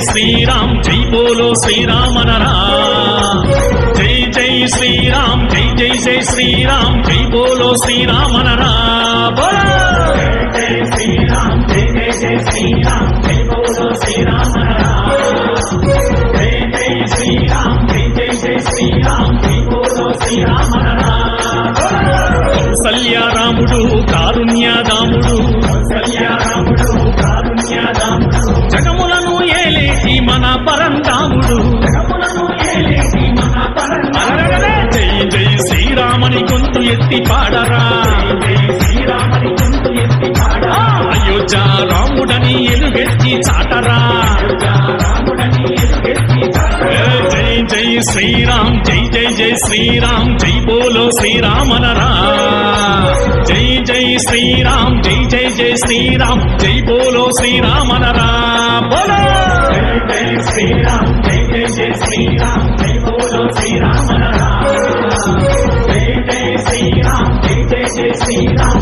శ్రీరామ్ జై బోలో శ్రీరామనరా. జై జై శ్రీరామ్ జై జై జై శ్రీరామ్ జై బోలో శ్రీరామనరా. బోలో! జై శ్రీరామ్ జై జై జై శ్రీరామ్ జై బోలో శ్రీరామనరా. జై జై శ్రీరామ్ జై జై జై శ్రీరామ్ జై బోలో శ్రీరామనరా. కౌసల్యారాముడు కారుణ్యదాముడు కౌసల్యారాముడు ఎత్తి పాడరా. జై అయోధ్య రాముడని ఎలుగెత్తి చాటరా. జై జై శ్రీరామ్ జై జై జై శ్రీరామ్ జై బోలో శ్రీరామనరా. జై జై శ్రీరామ్ జై జై జై శ్రీరామ్ జై బోలో శ్రీరామనరా. బోలో! జై జై శ్రీరామ్ జై జై జై శ్రీరామ్ జై బోలో శ్రీరామనరా. to see